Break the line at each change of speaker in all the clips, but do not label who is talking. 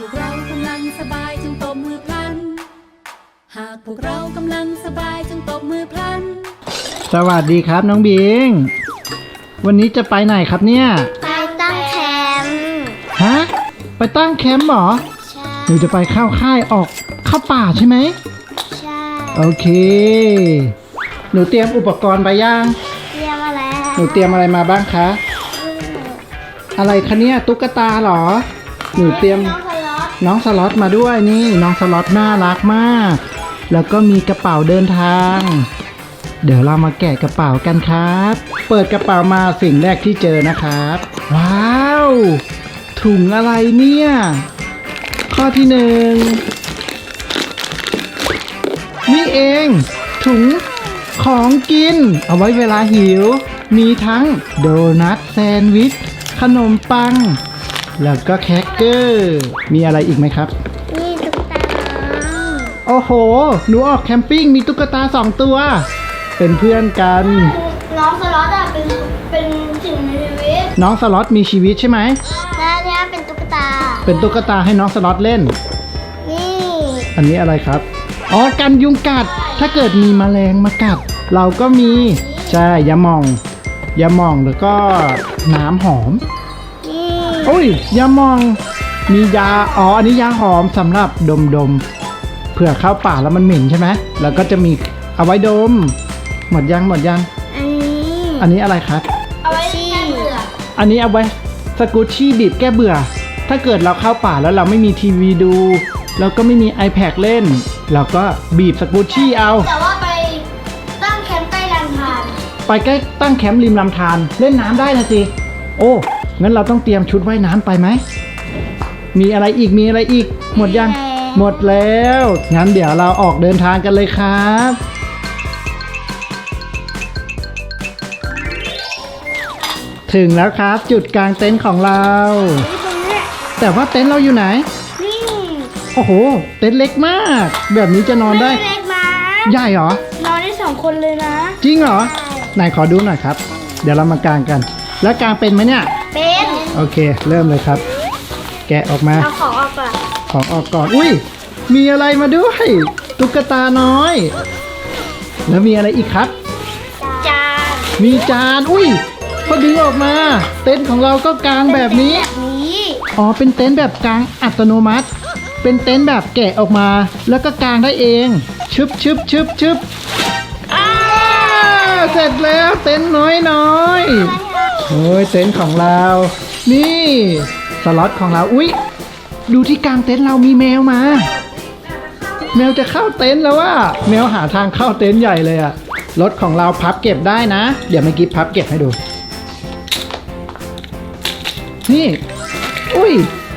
พวกเรากำลังสบายจงตบมือพลัน หากพวกเรากำลังสบายจงตบมือพลัน
สวัสดีครับน้องบิง วันนี้จะไปไหนครับเนี่ย
ไปตั้งแคมป์
ฮะ ไปตั้งแคมป์เหรอ
ใช่
หนูจะไปเข้าค่ายออกเข้าป่าใช่ไหม
ใช่
โอเค หนูเตรียมอุปกรณ์ไปยัง
เรียกมาแล้ว
หนูเตรียมอะไรมาบ้างคะ อะไรคะเนี่ยตุ๊กตาเหรอ หนูเตรียม
น้องสล็อต
น้องสล็อตมาด้วยนี่น้องสล็อตน่ารักมาก แล้วก็มีกระเป๋าเดินทาง เดี๋ยวเรามาแกะกระเป๋ากันครับ เปิดกระเป๋ามาสิ่งแรกที่เจอนะครับ ว้าว ถุงอะไรเนี่ย ข้อที่หนึ่งนี่เอง ถุงของกิน เอาไว้เวลาหิว มีทั้งโดนัทแซนด์วิช ขนมปัง แล้วก็แครกเกอร์ มีอะไรอีกไหมครับ
นี่ตุ๊กตาน้อง
โอ้โห หนูออกแคมปิ้งมีตุ๊กตาสองตัว เป็นเพื่อนกัน
น้องสล็อตอะเป็นเป็นสิ่งมีชีวิต
น้องสล็อตมีชีวิตใช่ไหม
และอันเนี้ยเป็นตุ๊กตา
เป็นตุ๊กตาให้น้องสล็อตเล่น
นี่
อันนี้อะไรครับ อ๋อ กันยุงกัด ถ้าเกิดมีแมลงมากัด เราก็มี ใช่ยาหม่องยาหม่องแล้วก็น้ำหอม
นี่
โอ้ยยาหม่อง มียา อ๋อ อันนี้ยาหอมสำหรับดมดมๆเผื่อเข้าป่าแล้วมันเหม็นใช่ไหมแล้วก็จะมีเอาไว้ดม หมดยังหมดยัง
อันนี้
อันนี้อะไรครับ
เอาไว้ที่เบื่อ
อันนี้เอาไว้สกูชี่บีบแก้เบื่อ ถ้าเกิดเราเข้าป่าแล้วเราไม่มีทีวีดู แล้วก็ไม่มี iPad เล่น เราก็บีบสกูชี่เอา
แต่ว่าไปตั้งแคมป์ใต้ลำธาร
ไปใกล้ตั้งแคมป์ริมลำธารเล่นน้ำได้นะสิ โอ้ งั้นเราต้องเตรียมชุดว่ายน้ำไปไหม มีอะไรอีกมีอะไรอีก หมดยัง หมดแล้ว งั้นเดี๋ยวเราออกเดินทางกันเลยครับ ถึงแล้วครับจุดกลางเต็นท์ของเรา
นี่ตรงเนี้ย
แต่ว่าเต็นท์เราอยู่ไหน
นี่
โอ้โห เต็นท์เล็กมาก แบบนี้จะนอนได้
ไม่เล็กนะ
ใหญ่เหรอ
นอนได้สองคนเลยนะ
จริงเหรอ ไหนขอดูหน่อยครับ เดี๋ยวเรามากางกัน แล้วกางเป็นไหมเนี่ย
เป็น
โอเค เริ่มเลยครับ แกะออกมา
เอาของออกก่อน
ของออกก่อน อุ้ย มีอะไรมาด้วย ตุ๊กตาน้อย แล้วมีอะไรอีกครับ
จาน
มีจาน อุ้ยพอดึงออกมา เต็นท์ของเราก็กางแบบนี้
แบบนี้
อ๋อ เป็นเต็นท์แบบกางอัตโนมัติ เป็นเต็นท์แบบแกะออกมา แล้วก็กางได้เอง ชึบชึบชึบชึบอ้าเสร็จแล้วเต็นท์น้อยน้อยๆโอ้ยเต็นท์ของเรา นี่สล็อตของเราอุ๊ย ดูที่กลางเต็นท์เรามีแมวมา แมวจะเข้าเต็นท์แล้วว่าแมวหาทางเข้าเต็นท์ใหญ่เลยอะรถของเราพับเก็บได้นะ เดี๋ยวเมื่อกี้พับเก็บให้ดู นี่ อุ้ย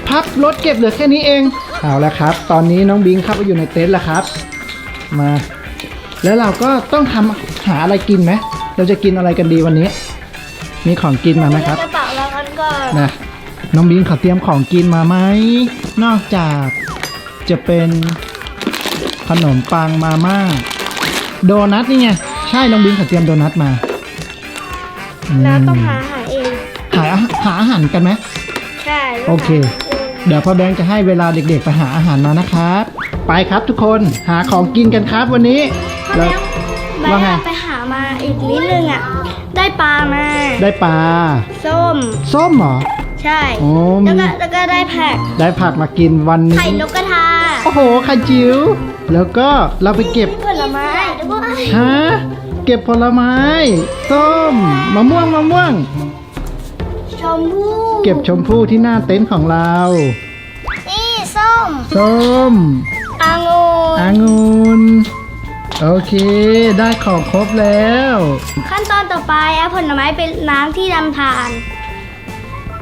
พับรถเก็บเหลือแค่นี้เอง เอาละครับ ตอนนี้น้องบิงเข้าไปอยู่ในเต็นท์แล้วครับ มา แล้วเราก็ต้องทำหาอะไรกินไหม เราจะกินอะไรกันดีวันนี้ มีของกินมาไหมครับ
กระเป๋าเรากันก่อน
นะน้องบิงเขาเตรียมของกินมาไหม นอกจากจะเป็นขนมปังมาม่า โดนัทนี่ไง ใช่น้องบิงเขาเตรียมโดนัทมา
เราต้อง
ม
หาอาหารเอง
หาหาอาหารกันไหม
ใช่
โอเค เดี๋ยวพ่อแบงค์จะให้เวลาเด็กๆไปหาอาหารมานะครับ ไปครับทุกคนหาของกินกันครับวันนี้
แล้
แล้วว
ว่า
ว่า
ไง
ไง
ไปหามาอีกนิดนึงอะ ได้ปลามา
ได้ปลา
ส้ม
ส้มเหรอ
ใช่
โอ้มี
แล้วก็แล้วก็ได้ผัก
ได้ผักมากินวันนี้
ไข่นกกระทา
โอ้โหไข่จิ๋วแล้วก็เราไปเก็บ
ผลไม้ด้วย
ฮะ เก็บผลไม้ ส้ม มะม่วงมะม่วง
ชมพู่
เก็บชมพู่ที่หน้าเต็นท์ของเรา
นี่ส้ม
ส้ม
องุ่น
องุ่น โอเค ได้ของครบแล้ว
ขั้นตอนต่อไปเอาผลไม้ไปล้างที่ลำธาร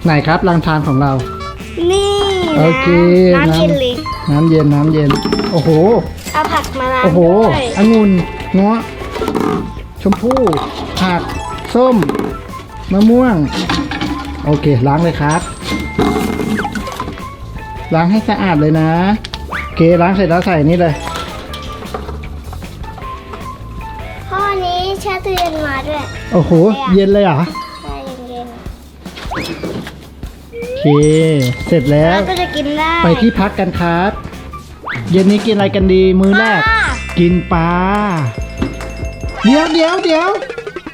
ไหนครับรังทานของเรา
นี่
โอเค
น้ำเย็นเลย
น้ำเย็นน้ำเย็น โอ้โห
เอาผักมาล้าง
โอ้โห
ด้วย
องุ่นเงาะชมพู่ผัก ส้ม มะม่วง โอเค ล้างเลยครับ ล้างให้สะอาดเลยนะ โอเค ล้างเสร็จแล้วใส่นี่เลย
นมาด้วย
โอ้โห เย็นเลยเหรอ
ใช่เย็น
เค เสร็จแล้ว
แล้วก็จะกินได้
ไปที่พักกันครับ เย็นนี้กินอะไรกันดีมื้อแรก
ปลา
กินปลา เดี๋ยวเดี๋ยวเดี๋ยว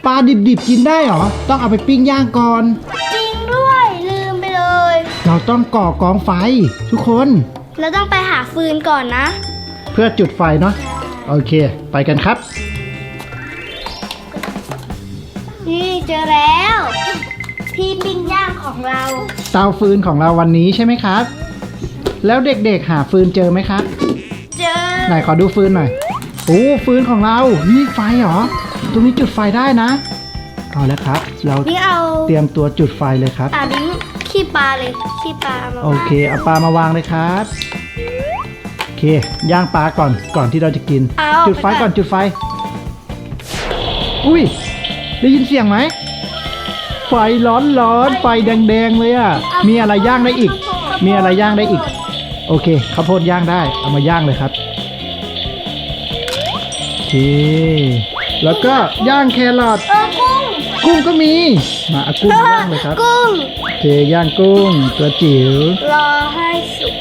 ปลาดิบๆกินได้เหรอ ต้องเอาไปปิ้งย่างก่อน
จริงด้วยลืมไปเลย
เราต้องก่อกองไฟ ทุกคน
เราต้องไปหาฟืนก่อนนะ
เพื่อจุดไฟเนาะ โอเค ไปกันครับ
เจอแล้ว ที่ปิ้งย่างของเรา
เตาฟืนของเราวันนี้ใช่ไหมครับ แล้วเด็กๆหาฟืนเจอไหมครับ
เจอ
ไหนขอดูฟืนหน่อย โอ้ฟืนของเรานี่ไฟเหรอ ตรงนี้จุดไฟได้นะ เอาแล้วครับ เรา
นี่เอา
เตรียมตัวจุดไฟเลยครับ
อ่าดิ้งขี้ปลาเลยขี้ปลามา
โอเค เอาปลามาวางเลยครับ โอเค ย่างปลาก่อน ก่อนที่เราจะกิน
เอา
จุดไฟก่อนจุดไฟ อุ้ย ได้ยินเสียงไหม ไฟร้อนร้อนๆไฟแดงๆเลยอะ่ะ มีอะไรย่างได้อีก มีอะไรย่างได้อีก โอเคข้าวโพดย่างได้ เอามาย่างเลยครับ โอเค แล้วก็ย่างแครอท
เออกุ้ง
กุ้งก็มี มาเอากุ้งย่างเลยครับ
กุ้ง
โอเคย่างกุ้งตัวจิ๋ว
รอให้สุก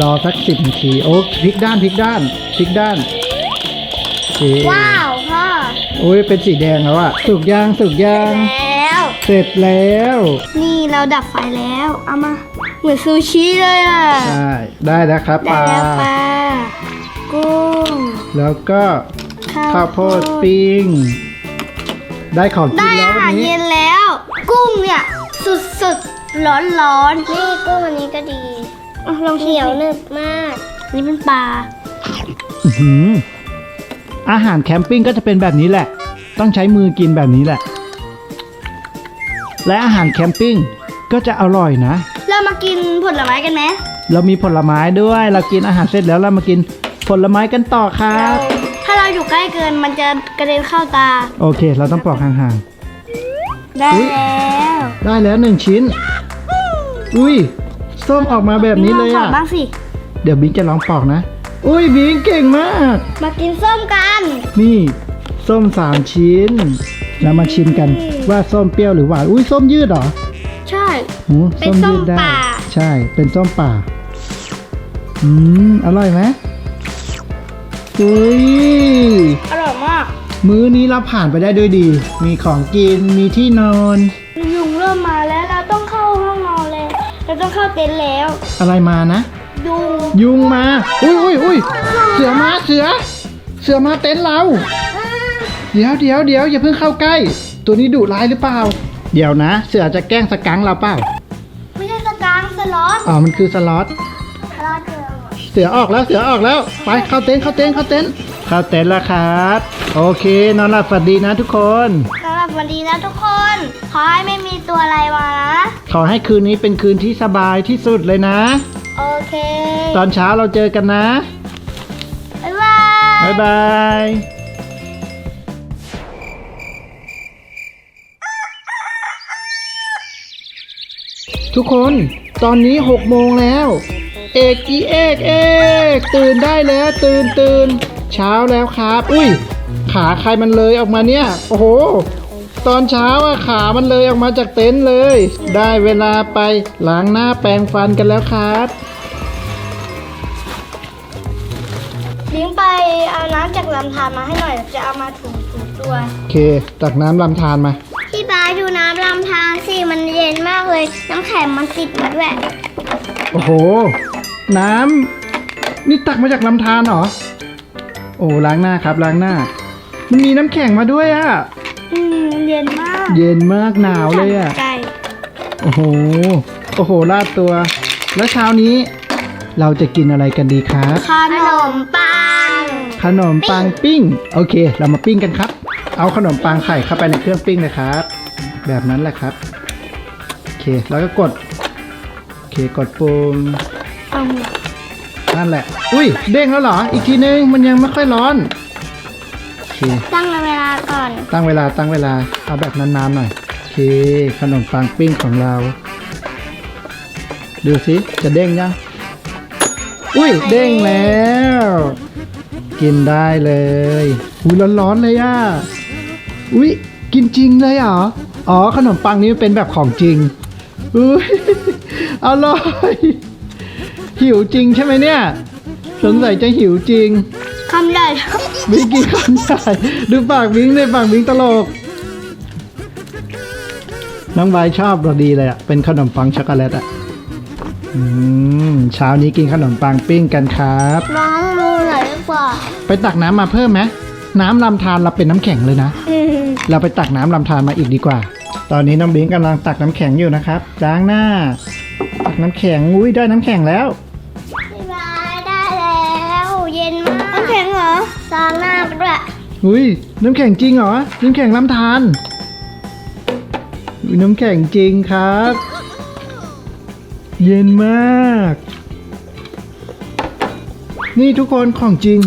รอสักสิบนาที โอ้พลิกด้านพลิกด้านพลิกด้านโอเค
ว้าวพ่ อ
โอ้ยเป็นสีแดงแล้วอะสุกย่างสุกย่าง
แล้ว
เสร็จแล้ว
นี่เราดับไฟแล้ว เอามา เหมือนซูชิเลยอะ
ได้ได้แล้วครับป
ได้
ลา
แล้วปลากุ้ง
แล้วก็ข้าวโพดปิ้ง ได้ของกิน
ได้
แล้ว
อา
วั
หาร
นนี้
เย็นแล้ว กุ้งเนี่ย สุดสุดร้อนร้อนๆ นี่กุ้งอันนี้ก็ดีลองเหนียวหนึบมาก นี่เป็นปลา
อื้อหือ อาหารแคมปิ้งก็จะเป็นแบบนี้แหละ ต้องใช้มือกินแบบนี้แหละ และอาหารแคมปิ้งก็จะอร่อยนะ
เรามากินผลไม้กันไหม
เรามีผลไม้ด้วย เรากินอาหารเสร็จแล้วเรามากินผลไม้กันต่อครับ
ถ้าเราอยู่ใกล้เกินมันจะกระเด็นเข้าตา
โอเค เราต้องปอกห่าง
ได้
อุ๊ย
แล้ว
ๆได้แล้วหนึ่งชิ้น อุ้ยส้มออกมาแบบนี้เลย
ลอง
อะ
ขบ้างสิ
เดี๋ยวบิงจะลองปอกนะ อุ้ยบิงเก่งมาก
มากินส้มกัน
นี่ส้มสามชิ้น แล้วมาชิมกันว่าส้มเปรี้ยวหรือหวาน อุ้ยส้มยืดเหรอ
ใช่
หู
เป็น
ส้มยืด
ส้ม
ได้
ป่า
ใช่ เป็นส้มป่า อืม อร่อยไหมอุ้ย
อร่อยมาก
มื้อนี้เราผ่านไปได้ด้วยดี มีของกิน มีที่นอน
ยุงเริ่มมาแล้วเราต้องเข้าห้องนอนแล้ว เราต้องเข้าเต็นท์แล้ว
อะไรมานะ
ยุง
ยุงมา อุ้ยอุ้ยอุ้ยเสือมาเสือ เสือมาเต็นท์เรา เดี๋ยวเดี๋ยวเดี๋ยวอย่าเพิ่งเข้าใกล้ ตัวนี้ดุร้ายหรือเปล่า เดี๋ยวนะ เสือจะแกล้งสกังเราเปล่า
ไม่ใช่สกังสล็อต
อ๋อ มันคือสล็อต
สล็อตเจอ
เสือออกแล้วเสือออกแล้ว ไปเข้าเต็นท์เข้าเต็นท์เข้าเต็นท์เข้าเต็นท์แล้วครับ โอเคนอนหลับฝันดีนะทุกคน
สำหรับวันนี้นะทุกคน ขอให้ไม่มีตัวอะไรมานะ
ขอให้คืนนี้เป็นคืนที่สบายที่สุดเลยนะ
โอเค
ตอนเช้าเราเจอกันนะ
บ๊ายบาย
บ๊ายบายทุกคนตอนนี้หกโมงแล้ว เอกอีเอกเอกตื่นได้แล้วตื่นตื่นเช้าแล้วครับ อุ้ย ขาใครมันเลยออกมาเนี่ย โอ้โห ตอนเช้าอะขามันเลยออกมาจากเต็นท์เลย ได้เวลาไปล้างหน้าแปรงฟันกันแล้วครับ
ลิงไปเอาน้ำจากลำธารมาให้หน่อย จะเอามาถูถูตัว
โอเค ตักน้ำลำธารมา
พี่บายดูน้ำลำธารสิ มันเย็นมากเลย น้ำแข็งมันติดมาด้วย
โอ้โห น้ำนี่ตักมาจากลำธารเหรอ โอ้ล้างหน้าครับล้างหน้า มันมีน้ำแข็งมาด้วยอะ
อืมเย็นมาก
เย็นมากหนาวเลยอะ
ใจ
โอ้โห โอ้โหลาดตัว แล้วเช้านี้ เราจะกินอะไรกันดีครับ
ขนมปัง
ขนมปังปิ้ง โอเค เรามาปิ้งกันครับ เอาขนมปังไข่เข้าไปในเครื่องปิ้งเลยครับ แบบนั้นแหละครับ โอเค แล้วก็กด โอเค กดปุ่ม
เอา
นั่นแหละ อุ้ย เด้งแล้วเหรอ อีกทีนึง มันยังไม่ค่อยร้อน โอเค
ตั้งเวลาก่อน
ตั้งเวลา ตั้งเวลา เอาแบบนานๆหน่อย โอเค ขนมปังปิ้งของเรา ดูสิ จะเด้งยัง อุ้ย เด้งแล้ว กินได้เลยอุ้ยร้อนๆเลยอะอุ้ยกินจริงเลยเหรอ อ๋อขนมปังนี้มันเป็นแบบของจริงอุ้ยอร่อยหิวจริงใช่ไหมเนี่ยสงสัยจะหิวจริง
คำใหญ่
บิงกินคำใหญ่ดูปากบิงเลยปากบิงตลก น้องใบชอบเราดีเลยอะเป็นขนมปังช็อกโกแลตอะอืมเช้านี้กินขนมปังปิ้งกันครับ
น้องดูหน่อยดี กว่า
ไปตักน้ำมาเพิ่มไหมน้ำลำธารเราเป็นน้ำแข็งเลยนะ
อืม
เราไปตักน้ำลำธารมาอีกดีกว่า ตอนนี้น้องบิงกำลังตักน้ำแข็งอยู่นะครับล้างหน้า ตักน้ำแข็ง อุ้ยได้น้ำแข็งแล้ว
บ๊ายบายได้แล้ว เย็นมากน้ำแข็งเหรอซางหน้าไปด้วย
อุ้ยน้ำแข็งจริงเหรอ น้ำแข็งลำธารอุ๊ยน้ำแข็งจริงครับ เย็นมาก นี่ทุกคนของจริง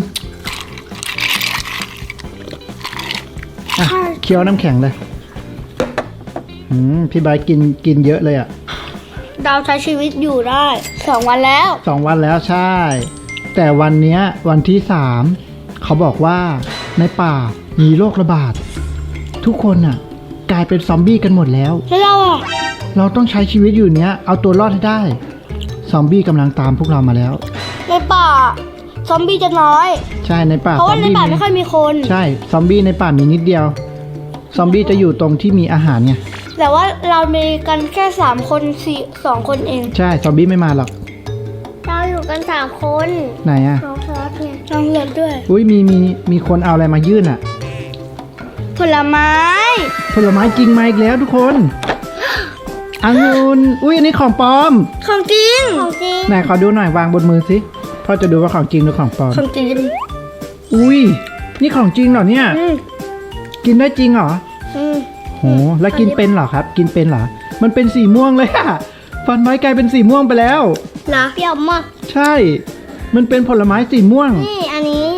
อะเคี้ยวน้ำแข็งเลยอืมพี่ใบร์ทกินกินเยอะเลยอะ
เราใช้ชีวิตอยู่ได้สองวันแล้ว
สองวันแล้วใช่ แต่วันเนี้ยวันที่สามเขาบอกว่าในป่ามีโรคระบาด ทุกคนน่ะ กลายเป็นซอมบี้กันหมดแล้ว
แล้วเราอะ
เราต้องใช้ชีวิตอยู่เนี้ยเอาตัวรอดให้ได้ ซอมบี้กำลังตามพวกเรามาแล้ว
ในป่า ซอมบี้จะน้อย
ใช่ในป่า
เพราะ
ซอ
ว่ามใน
บี้
ป่าไม่ค่อยมีคน
ใช่ซอมบี้ในป่ามีนิดเดียว ซอมบี้จะอยู่ตรงที่มีอาหารไง
แต่ว่าเรามีกันแค่สามคนสี่สองคนเอง
ใช่ซอมบี้ไม่มาหรอก
เราอยู่กันสามคน
ไหนอะ
น้องซอสไงน้องเลือดด้วย
อุ้ยมีมีมีคนเอาอะไรมายื่นอะ
ผลไม้
ผลไม้จริงมาอีกแล้วทุกคนองุ่นอุ้ยอันนี้ของปลอม
ของจริงของจริง
ไหนขอดูหน่อยวางบนมือสิ พ่อจะดูว่าของจริงหรือของปลอม
ของจริง
อุ้ย นี่ของจริงเหรอเนี่ย
อืม
กินได้จริงเหรอ
อืม
โห แล้วกินเป็นเหรอครับ กินเป็นเหรอ มันเป็นสีม่วงเลยอะฟันไว้กลายเป็นสีม่วงไปแล้ว
เหรอเปรี้ยวมาก
ใช่ มันเป็นผลไม้สีม่วง
นี่อันนี้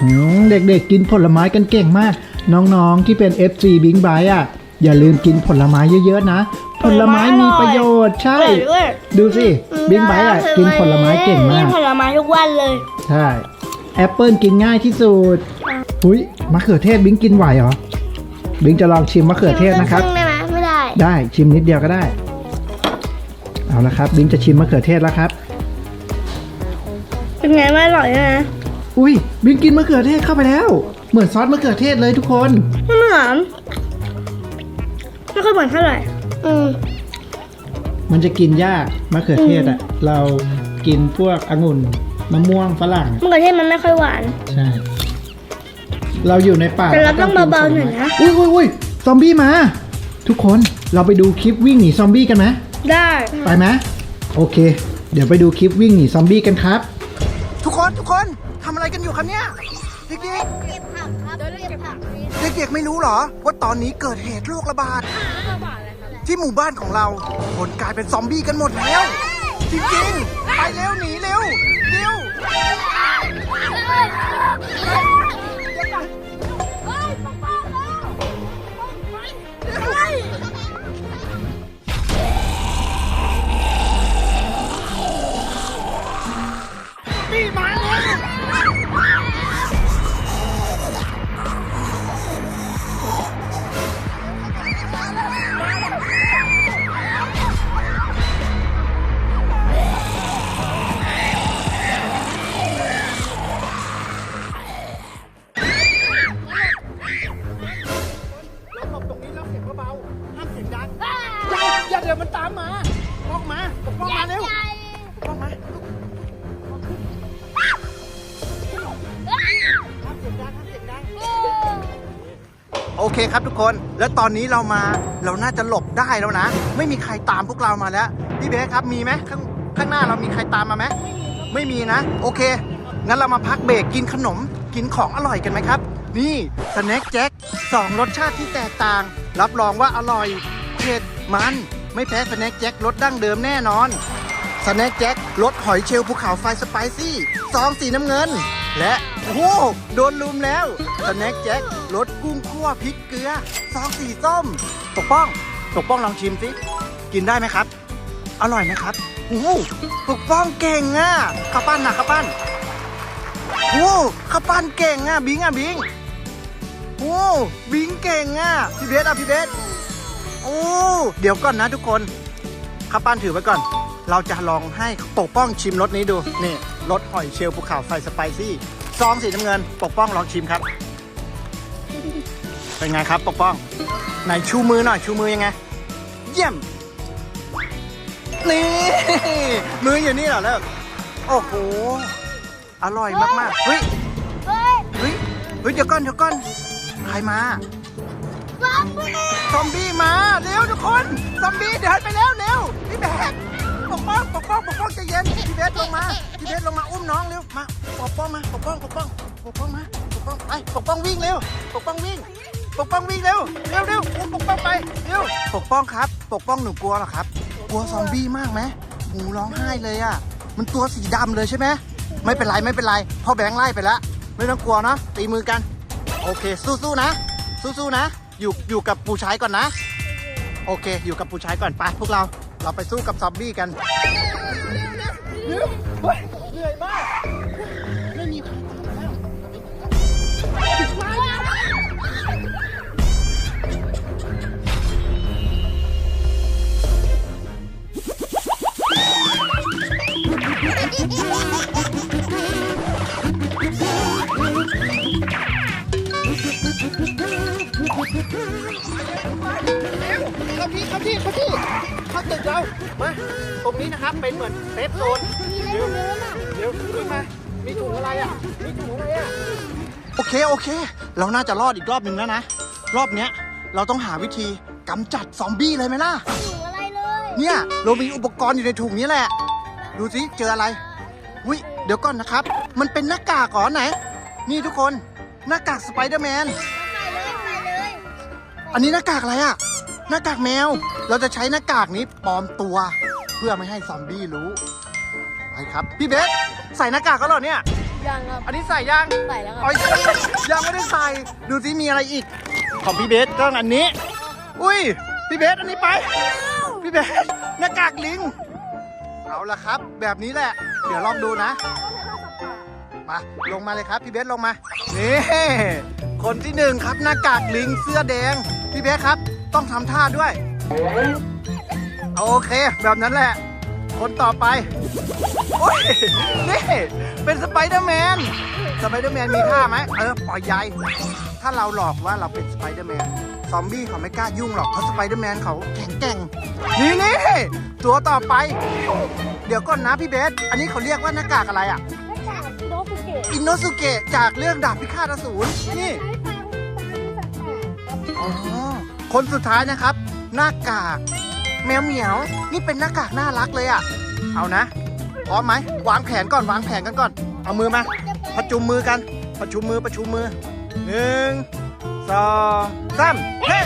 อืมเด็กๆกินผลไม้กันเก่งมาก น้องๆที่เป็น FC บิงบายอะ อย่าลืมกินผลไม้เยอะๆนะ ผลไม้มีประโยชน์ใช่
อร่อยด้วย
ดูสิบิงบายอะกินผลไม้เก่งมาก
กินผลไม้ทุกวันเลย
ใช่แอปเปิลกินง่ายที่สุดอุ้ยมะเขือเทศบิงกินไหวเหรอบิงจะลองชิมมะเขือเทศนะครับ
ได้ไหมไม่ได้
ได้ชิมนิดเดียวก็ได้ เอาละครับบิงจะชิมมะเขือเทศแล้วครับ
เป็นไงไม่อร่อยนะ
อุ้ยบิงกินมะเขือเทศเข้าไปแล้ว เหมือนซอสมะเขือเทศเลยทุกคน
ไม่เหมือน ไม่ค่อยเหมือนเท่าไหร่อืม
มันจะกินยากมะเขือเทศอะ เรากินพวกองุ่นมะม่วงฝรั่ง
มะเขือเทศมันไม่ค่อยหวาน
ใช่ เราอยู่ในป่า
แต่เราต้อง
กิ
เบาๆหน่อยนะ
อุ้ยอุ้ยอุ้ยซอมบี้มา ทุกคนเราไปดูคลิปวิ่งหนีซอมบี้กันไหม
ได้
ไปไหมโอเค เดี๋ยวไปดูคลิปวิ่งหนีซอมบี้กันครับ ทุกคนทุกคนทำอะไรกันอยู่ครับเนี่ยเด็ก
เด็
กๆไม่รู้เหรอ ว่าตอนนี้เกิดเหตุโรคระบาด ที่หมู่บ้านของเรา คนกลายเป็นซอมบี้กันหมดแล้ว จริงๆ ไปเร็วหนีเร็วเร็ว สียงดังห้ามเสียงดังโอเคครับทุกคน แล้วตอนนี้เรามาเราน่าจะหลบได้แล้วนะ ไม่มีใครตามพวกเรามาแล้ว พี่เบสครับมีไหมข้างข้างหน้าเรามีใครตามมาไหมไม่มีนะ โอเค งั้นเรามาพักเบรกกินขนมกินของอร่อยกันไหมครับ นี่สแน็คแจ็คสองรสชาติที่แตกต่าง รับรองว่าอร่อยเผ็ดมันไม่แพ้สแน็คแจ็ครสดั้งเดิมแน่นอนสแน็คแจ็ครสหอยเชลล์ภูเขาไฟสไปซี่ซองสีน้ำเงิน และโอ้โหโดนลุมแล้วสแน็คแจ็ครสกุ้งคั่วพริกเกลือซองสีส้มปกป้องปกป้องลองชิมสิกินได้ไหมครับ อร่อยไหมครับโอ้โหปกป้องเก่งอะข้าวปั้นนะข้าวปั้นโอ้ข้าวปั้นเก่งอะบิงอะบิงโอ้บิงเก่งอะพี่เบสอะพี่เบสโอ้เดี๋ยวก่อนนะทุกคนข้าวปั้นถือไว้ก่อน เราจะลองให้ปกป้องชิมรสนี้ดูนี่ รสหอยเชลล์ภูเขาไฟสไปซี่ ซองสีน้ำเงิน ปกป้องลองชิมครับ เป็นไงครับปกป้อง ไหนชูมือหน่อยชูมือยังไง เยี่ยม นี่ มืออยู่นี่เหรอเลิกโอ้โห อร่อยมากๆเฮ้ย
เฮ้ย
เฮ้ยเฮ้ยเดี๋ยวก่อนเดี๋ยวก่อนใครมา
ซอมบี้
ซอมบี้มาเร็วทุกคน ซอมบี้เดินไปแล้วเร็วพี่แบก ปกป้องปกป้องปกป้องใจเย็นพี่เบสลงมาพี่เบสลงมาอุ้มน้องเร็วมาปกป้องมาปกป้องปกป้องปกป้องมาปกป้องไปปกป้องวิ่งเร็วปกป้องวิ่ง ปกป้องวิ่งเร็วเร็วเร็วอุ้มปกป้องไปเร็วปกป้องครับ ปกป้องหนูกลัวเหรอครับ กลัวซอมบี้มากไหมหูร้องไห้เลยอะ มันตัวสีดำเลยใช่ไหมไม่เป็นไรไม่เป็นไรพ่อแบงค์ไล่ไปแล้วไม่ต้องกลัวเนาะตีมือกัน โอเคสู้ๆนะ สู้ๆนะ อยู่อยู่กับปูชายก่อนนะ โอเค อยู่กับปูชายก่อนไปพวกเรา เราไปสู้กับซอมบี้กันเหนื่อยมาก นี้นะครับเป็นเหมือนเซฟโซนเดี๋ยวเดี๋ยวขึ้นมา มีถุงอะไรอะ มีถุงอะไรอะ โอเคโอเค เราน่าจะรอดอีกรอบหนึ่งแล้วนะ รอบเนี้ยเราต้องหาวิธีกำจัดซอมบี้เลยไหมล่ะ
ถุงอะไรเลย
เนี่ยเรามีอุปกรณ์อยู่ในถุงนี้แหละ ดูสิเจออะไรอุ้ยเดี๋ยวก่อนนะครับ มันเป็นหน้ากากก่อนไหน นี่ทุกคนหน้ากากสไปเดอร์แมน
ใส่เลยใส่เลย
อันนี้หน้ากากอะไรอะหน้ากากแมว เราจะใช้หน้ากากนี้ปลอมตัว เพื่อไม่ให้ซอมบี้รู้ไปครับ พี่เบสใส่หน้ากากก็เหรอเนี่ย
ยังครับ
อันนี้ใส่ยัง
ใส่แล้วครับ
อ๋อยังไม่ได้ใส่ ดูสิมีอะไรอีก ของพี่เบสก็อันนี้ อุ้ย พี่เบสอันนี้ไป พี่เบสหน้ากากลิง เอาละครับ แบบนี้แหละ เดี๋ยวลองดูนะ มา ลงมาเลยครับพี่เบสลงมา นี่คนที่หนึ่งครับหน้ากากลิงเสื้อแดง พี่เบสครับ ต้องทำท่าด้วย โอเค แบบนั้นแหละ คนต่อไป โอ้ย นี่ เป็นสไปเดอร์แมน สไปเดอร์แมนมีท่าไหม เออ ปล่อยใยถ้าเราหลอกว่าเราเป็นสไปเดอร์แมน ซอมบี้เขาไม่กล้ายุ่งหรอก เพราะสไปเดอร์แมนเขาแข็งแกร่ง นี่นี่ ตัวต่อไป เดี๋ยวก่อนนะพี่เบส อันนี้เขาเรียกว่าหน้ากากอะไรอะ
ไม่ใช่โดสุเกะ
อินโนสุเกะจากเรื่องดาบพิฆาตอสูร นี่
ใช้ฟังฟังสัตว์
อ๋อคนสุดท้ายนะครับ หน้ากาก แมวเหมียว นี่เป็นหน้ากากน่ารักเลยอะ เอานะ พร้อมไหม วางแผนก่อน วางแผนกันก่อน เอามือมาประจุมมือกัน ประชุมมือ ประชุมมือหนึ่งสองสามเฮ้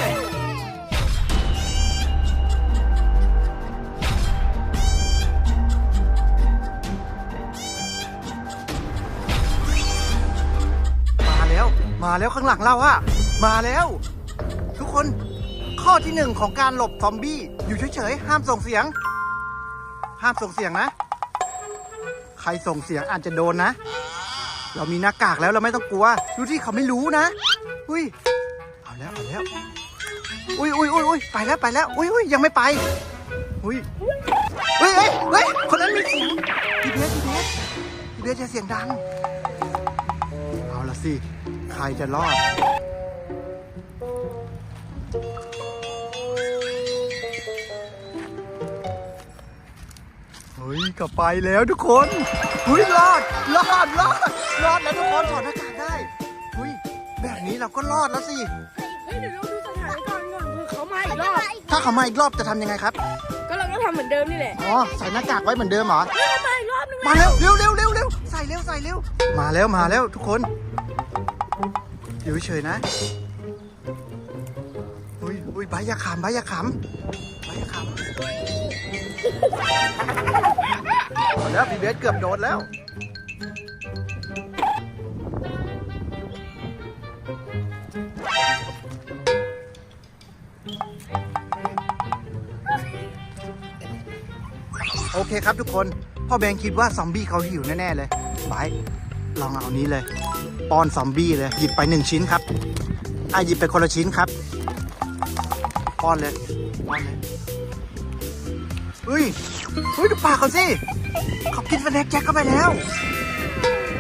มาแล้ว มาแล้วข้างหลังเราอะมาแล้ว ทุกคน ข้อที่หนึ่งของการหลบซอมบี้ อยู่เฉยๆ ห้ามส่งเสียง ห้ามส่งเสียงนะ ใครส่งเสียงอาจจะโดนนะ เรามีหน้ากากแล้วเราไม่ต้องกลัว ดูที่เขาไม่รู้นะ อุ้ย เอาแล้วเอาแล้ว อุ้ยอุ้ยอุ้ยอุ้ยไปแล้วไปแล้ว อุ้ยอุ้ยยังไม่ไป อุ้ยเฮ้ยเฮ้ยเฮ้ยคนนั้นมีเสียงพี่เบสพี่เบสพี่เบสจะเสียงดัง เอาละสิ ใครจะรอด เฮ้ยกลับไปแล้วทุกคนเฮ้ยรอดรอดรอดรอดแล้วทุกคนถอดหน้ากากได้เฮ้ยแบบนี้เราก็รอดแล้วสิ
เฮ้ยเดี๋ยวเราดูสถานการณ์ก่อนเผื่อเขามาอีกรอบ
ถ้าเขามาอีกรอบจะทำยังไงครับ
ก็เราก็ทำเหมือนเดิมนี่แหละ
อ๋อใส่หน้ากากไว้เหมือนเดิมเหรอ
เฮ้ยเขามาอีกรอบนึง
มาเร็วเร็วเร็วเร็วเร็วใส่เร็วใส่เร็ว มาแล้วมาแล้วทุกคนอยู่เฉยๆนะอุ้ยอุ้ยใบยาขำใบยาขำใบยาขำเอา แล้วพี่เบสเกือบโดนแล้ว โอเคครับทุกคน พ่อแบงคิดว่าซอมบี้เขาหิวแน่ ๆ เลยไบร์ทลองเอานี้เลยป้อนซอมบี้เลย หยิบไปหนึ่งชิ้นครับอะหยิบไปคนละชิ้นครับป้อนเลยป้อนเลยเฮ้ยเฮ้ยดูปากเขาสิ เขากินสแน็คแจ็คเข้าไปแล้ว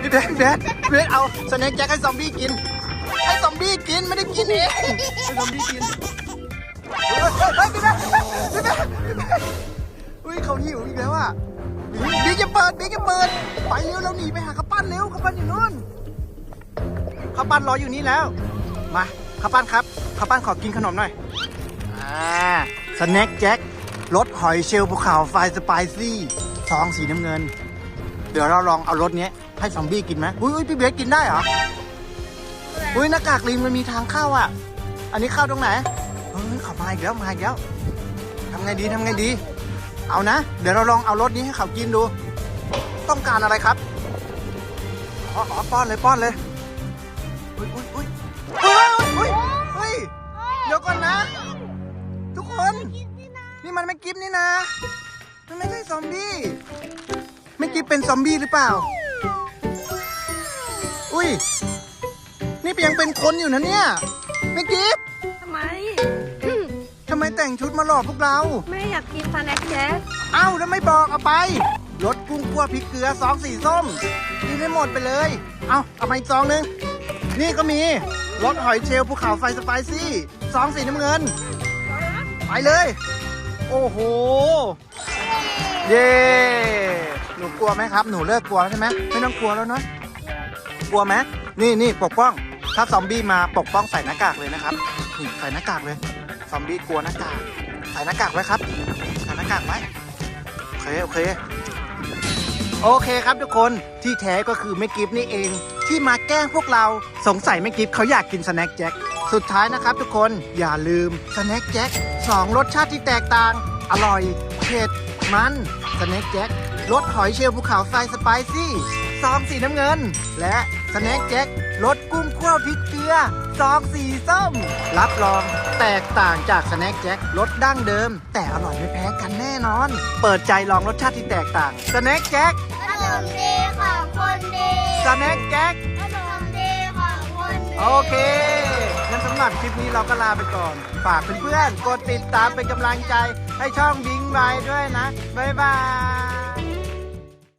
พี่เบสพี่เบสพี่เบสเอาสแน็คแจ็คให้ซอมบี้กิน ให้ซอมบี้กินไม่ได้กินเองให้ซอมบี้กินเฮ้ยเฮ้ยพี่เบสพี่เบสพี่เบสเฮ้ยเขาหิวอีกแล้วอะบิ๊กจะเปิดบิ๊กจะเปิดไปเร็วเราหนีไปหาข้าวปั้นเร็วข้าวปั้นอยู่นู่นข้าวปั้นรออยู่นี่แล้ว มาข้าวปั้นครับข้าวปั้นขอกินขนมหน่อยอ่าสแน็คแจ็ค รสหอยเชลล์ภูเขาไฟสไปซี่ซองสีน้ำเงิน เดี๋ยวเราลองเอารสเนี้ยให้ซอมบี้กินไหมอุ้ยอุ้ยพี่เบสกินได้เหรออุ้ยหน้ากากลิงมันมีทางเข้าอะ อันนี้เข้าตรงไหนเฮ้ยเขามาอีกแล้วมาอีกแล้วทำไงดีทำไงดี เอานะ เดี๋ยวเราลองเอารสนี้ให้เขากินดู ต้องการอะไรครับอ๋ออ๋อป้อนเลยป้อนเลยอุ้ยอุ้ยอุ้ยอุ้ยอุ้ยอุ้ยเดี๋ยวก่อนนะ ทุกคน นี่มันไม่กิฟนี่นะ มันไม่ใช่ซอมบี้ไม่กิฟเป็นซอมบี้หรือเปล่า อุ้ย นี่ยังเป็นคนอยู่นะเนี่ยไม่กิฟ
ทำไม
ทำไมแต่งชุดมาหลอกพวกเรา
แม่อยากกินสแน็คแจ๊ส
เอ้าแล้วไม่บอกเอาไปรสกุ้งคั่วพริกเกลือซองสีส้มกินให้หมดไปเลย เอาเอามาอีกซองหนึง นี่ก็มีรสหอยเชลล์ภูเขาไฟสไปซี่ซองสีน้ำเงิน ไปเลย โอ้โห เย้หนูกลัวไหมครับ หนูเลิกกลัวแล้วใช่ไหมไม่ต้องกลัวแล้วเนอะกลัวไหมนี่นี่ปกป้อง ถ้าซอมบี้มาปกป้องใส่หน้ากากเลยนะครับนี่ใส่หน้ากากเลยซอมบี้กลัวหน้ากากใส่หน้ากากไว้ครับใส่หน้ากากไว้โอเคโอเคโอเคครับทุกคนที่แท้ก็คือแม่กิฟนี่เอง ที่มาแกล้งพวกเราสงสัยแม่กิฟเขาอยากกินสแน็คแจ็คสุดท้ายนะครับทุกคนอย่าลืมสแน็คแจ็ค สองรสชาติที่แตกต่าง อร่อย เผ็ด มันสแน็คแจ็ครสหอยเชลล์ภูเขาไฟสไปซี่ซองสีน้ำเงิน และสแน็คแจ็ครสกุ้งคั่วพริกเกลือซองสีส้ม รับรองแตกต่างจากสแน็คแจ็ครสดั้งเดิม แต่อร่อยไม่แพ้กันแน่นอน เปิดใจลองรสชาติที่แตกต่างสแน็คแจ็ค
ขนมดีของคนดี
สแน็คแจ็ค
ขนมดีของคนดี
โอเคงั้น สำหรับคลิปนี้เราก็ลาไปก่อน ฝากเพื่อนๆกดติดตามเป็นกำลังใจให้ช่องบิงไบด้วยนะ บ๊ายบาย